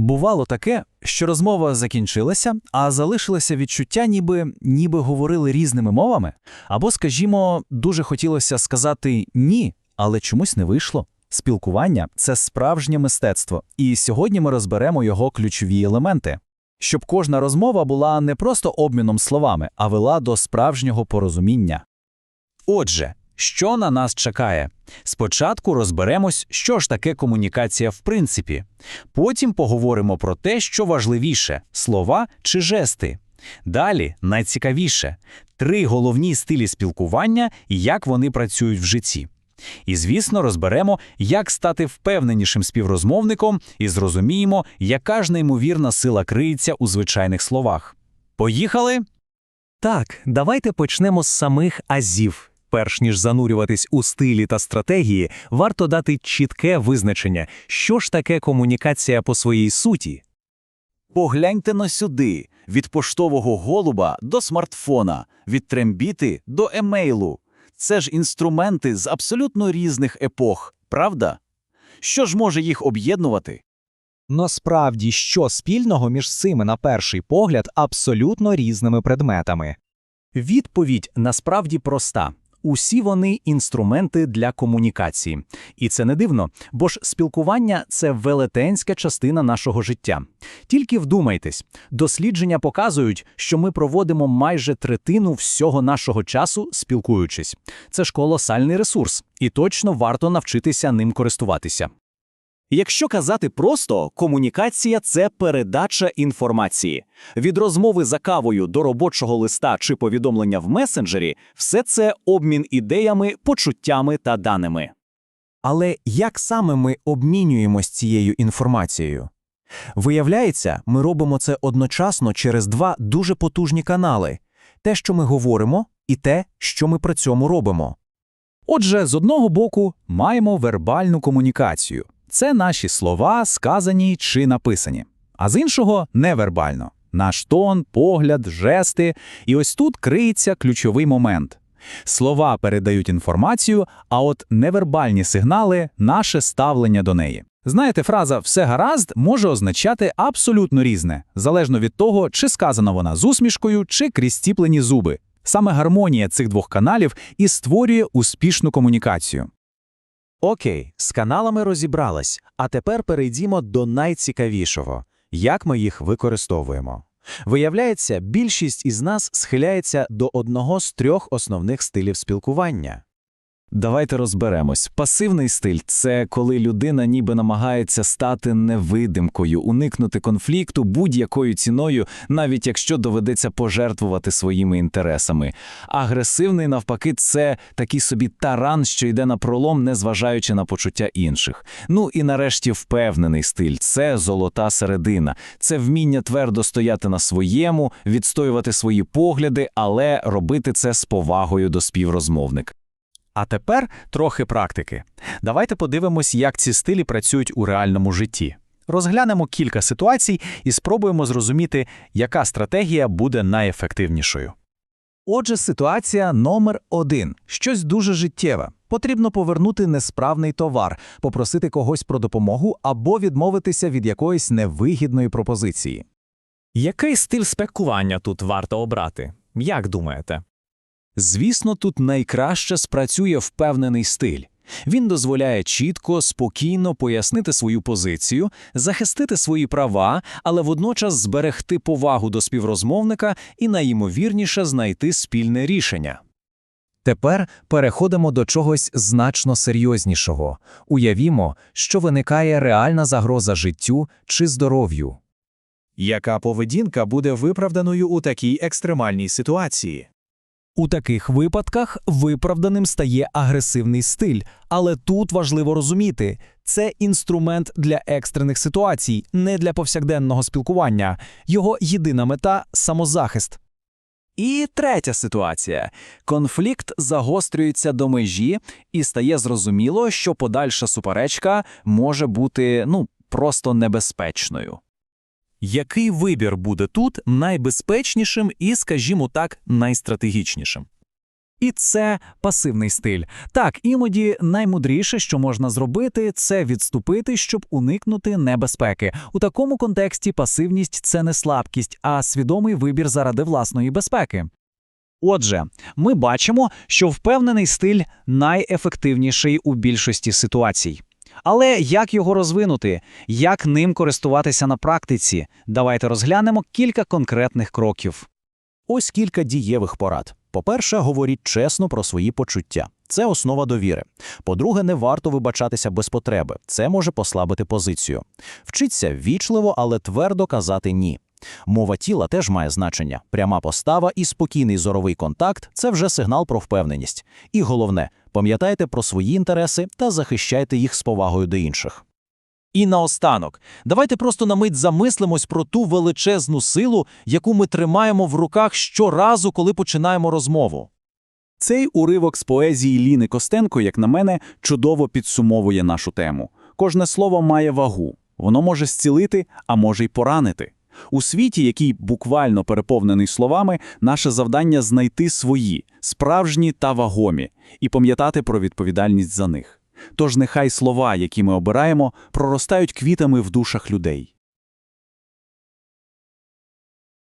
Бувало таке, що розмова закінчилася, а залишилося відчуття, ніби, ніби говорили різними мовами, або, скажімо, дуже хотілося сказати ні, але чомусь не вийшло. Спілкування це справжнє мистецтво, і сьогодні ми розберемо його ключові елементи. Щоб кожна розмова була не просто обміном словами, а вела до справжнього порозуміння. Отже, що на нас чекає? Спочатку розберемось, що ж таке комунікація в принципі. Потім поговоримо про те, що важливіше слова чи жести. Далі найцікавіше три головні стилі спілкування і як вони працюють в житті. І, звісно, розберемо, як стати впевненішим співрозмовником і зрозуміємо, яка ж неймовірна сила криється у звичайних словах. Поїхали? Так, давайте почнемо з самих азів. Перш ніж занурюватись у стилі та стратегії, варто дати чітке визначення, що ж таке комунікація по своїй суті. Погляньте на сюди: від поштового голуба до смартфона, від трембіти до емейлу. Це ж інструменти з абсолютно різних епох, правда? Що ж може їх об'єднувати? Насправді, що спільного між цими, на перший погляд, абсолютно різними предметами? Відповідь насправді проста. Усі вони інструменти для комунікації. І це не дивно, бо ж спілкування це велетенська частина нашого життя. Тільки вдумайтесь, дослідження показують, що ми проводимо майже третину всього нашого часу спілкуючись. Це ж колосальний ресурс, і точно варто навчитися ним користуватися. Якщо казати просто, комунікація це передача інформації. Від розмови за кавою до робочого листа чи повідомлення в месенджері все це обмін ідеями, почуттями та даними. Але як саме ми обмінюємось цією інформацією? Виявляється, ми робимо це одночасно через два дуже потужні канали: те, що ми говоримо, і те, що ми при цьому робимо. Отже, з одного боку маємо вербальну комунікацію. Це наші слова, сказані чи написані. А з іншого невербально. Наш тон, погляд, жести. І ось тут криється ключовий момент. Слова передають інформацію, а от невербальні сигнали наше ставлення до неї. Знаєте, фраза все гаразд може означати абсолютно різне, залежно від того, чи сказана вона з усмішкою, чи крізь стіплені зуби. Саме гармонія цих двох каналів і створює успішну комунікацію. Окей, з каналами розібралась, а тепер перейдімо до найцікавішого як ми їх використовуємо. Виявляється, більшість із нас схиляється до одного з трьох основних стилів спілкування. Давайте розберемось. Пасивний стиль це коли людина ніби намагається стати невидимкою, уникнути конфлікту будь-якою ціною, навіть якщо доведеться пожертвувати своїми інтересами. Агресивний, навпаки, це такий собі таран, що йде на пролом, незважаючи на почуття інших. Ну і нарешті впевнений стиль це золота середина, це вміння твердо стояти на своєму, відстоювати свої погляди, але робити це з повагою до співрозмовника. А тепер трохи практики. Давайте подивимось, як ці стилі працюють у реальному житті. Розглянемо кілька ситуацій і спробуємо зрозуміти, яка стратегія буде найефективнішою. Отже, ситуація номер один. Щось дуже життєве. Потрібно повернути несправний товар, попросити когось про допомогу або відмовитися від якоїсь невигідної пропозиції. Який стиль спекування тут варто обрати? Як думаєте? Звісно, тут найкраще спрацює впевнений стиль. Він дозволяє чітко, спокійно пояснити свою позицію, захистити свої права, але водночас зберегти повагу до співрозмовника і найімовірніше знайти спільне рішення. Тепер переходимо до чогось значно серйознішого. Уявімо, що виникає реальна загроза життю чи здоров'ю. Яка поведінка буде виправданою у такій екстремальній ситуації? У таких випадках виправданим стає агресивний стиль, але тут важливо розуміти, це інструмент для екстрених ситуацій, не для повсякденного спілкування. Його єдина мета самозахист. І третя ситуація: конфлікт загострюється до межі, і стає зрозуміло, що подальша суперечка може бути ну просто небезпечною. Який вибір буде тут найбезпечнішим і, скажімо так, найстратегічнішим? І це пасивний стиль. Так, іноді наймудріше, що можна зробити, це відступити, щоб уникнути небезпеки. У такому контексті пасивність це не слабкість, а свідомий вибір заради власної безпеки. Отже, ми бачимо, що впевнений стиль найефективніший у більшості ситуацій. Але як його розвинути, як ним користуватися на практиці? Давайте розглянемо кілька конкретних кроків. Ось кілька дієвих порад. По-перше, говоріть чесно про свої почуття. Це основа довіри. По-друге, не варто вибачатися без потреби. Це може послабити позицію. Вчіться вічливо, але твердо казати ні. Мова тіла теж має значення. Пряма постава і спокійний зоровий контакт це вже сигнал про впевненість. І головне, пам'ятайте про свої інтереси та захищайте їх з повагою до інших. І наостанок, давайте просто на мить замислимось про ту величезну силу, яку ми тримаємо в руках щоразу, коли починаємо розмову. Цей уривок з поезії Ліни Костенко, як на мене, чудово підсумовує нашу тему. Кожне слово має вагу. Воно може зцілити, а може й поранити. У світі, який буквально переповнений словами, наше завдання знайти свої, справжні та вагомі, і пам'ятати про відповідальність за них. Тож нехай слова, які ми обираємо, проростають квітами в душах людей.